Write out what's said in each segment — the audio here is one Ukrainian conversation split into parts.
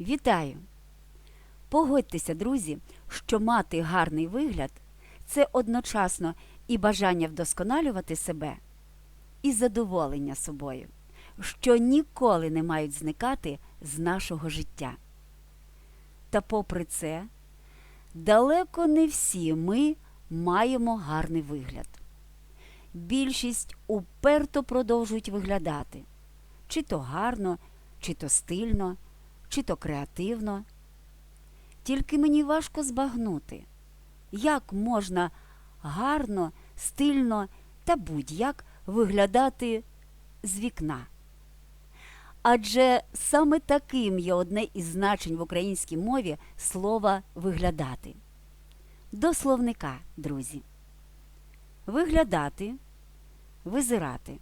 Вітаю! Погодьтеся, друзі, що мати гарний вигляд це одночасно і бажання вдосконалювати себе, і задоволення собою, що ніколи не мають зникати з нашого життя. Та попри це, далеко не всі ми маємо гарний вигляд. Більшість уперто продовжують виглядати чи то гарно, чи то стильно, чи то креативно. Тільки мені важко збагнути, як можна гарно, стильно та будь-як виглядати з вікна. Адже саме таким є одне із значень в українській мові слова виглядати. До словника, друзі. Виглядати, визирати.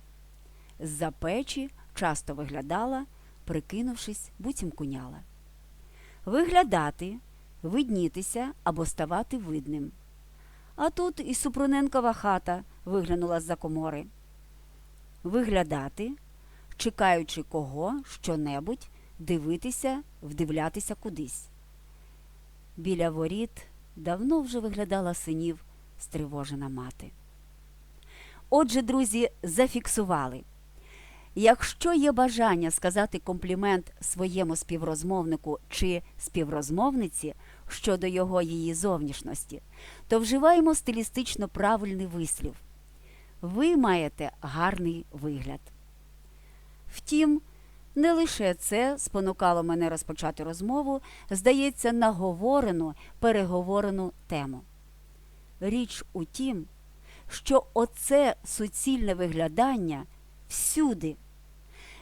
З-за печі часто виглядала, прикинувшись, буцім куняла. Виглядати, виднітися або ставати видним. А тут і Супруненкова хата виглянула з-за комори. Виглядати, чекаючи кого, що-небудь, дивитися, вдивлятися кудись. Біля воріт давно вже виглядала синів стривожена мати. Отже, друзі, зафіксували. Якщо є бажання сказати комплімент своєму співрозмовнику чи співрозмовниці щодо його її зовнішності, то вживаємо стилістично правильний вислів. Ви маєте гарний вигляд. Втім, не лише це спонукало мене розпочати розмову, здається, наговорену, переговорену тему. Річ у тім, що оце суцільне виглядання всюди.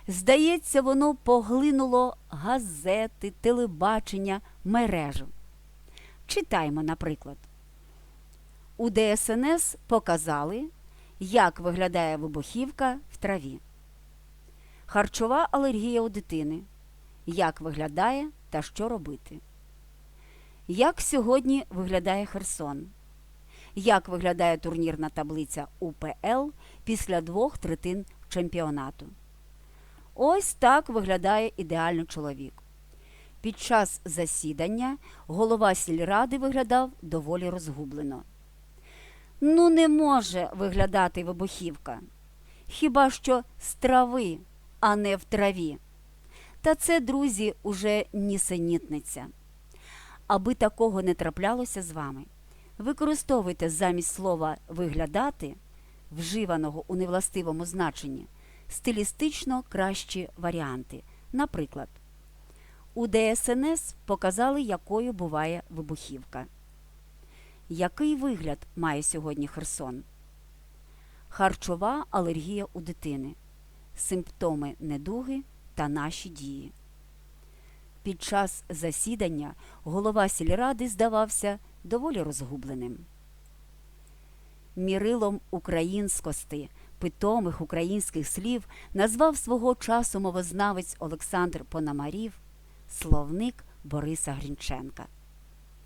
Здається, воно поглинуло газети, телебачення, мережу. Читаймо, наприклад. У ДСНС показали, як виглядає вибухівка в траві. Харчова алергія у дитини. Як виглядає та що робити. Як сьогодні виглядає Херсон? Як виглядає турнірна таблиця УПЛ після двох третин чемпіонату? Ось так виглядає ідеальний чоловік. Під час засідання голова сільради виглядав доволі розгублено. Ну, не може виглядати вибухівка. Хіба що з трави, а не в траві. Та це, друзі, уже нісенітниця. Аби такого не траплялося з вами, використовуйте замість слова виглядати, вживаного у невластивому значенні, стилістично кращі варіанти. Наприклад, у ДСНС показали, якою буває вибухівка. Який вигляд має сьогодні Херсон? Харчова алергія у дитини, симптоми недуги та наші дії. Під час засідання голова сільради здавався доволі розгубленим. Мірилом українськости, питомих українських слів назвав свого часу мовознавець Олександр Пономарів словник Бориса Грінченка.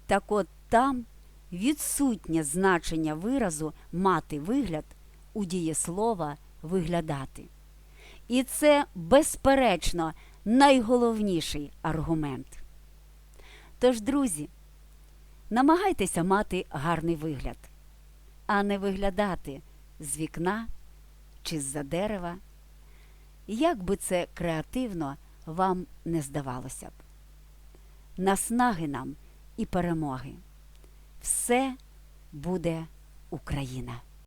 Так от там відсутнє значення виразу мати вигляд у дієслова виглядати. І це, безперечно, найголовніший аргумент. Тож, друзі, намагайтеся мати гарний вигляд, а не виглядати з вікна чи з-за дерева, як би це креативно вам не здавалося б. Наснаги нам і перемоги. Все буде Україна!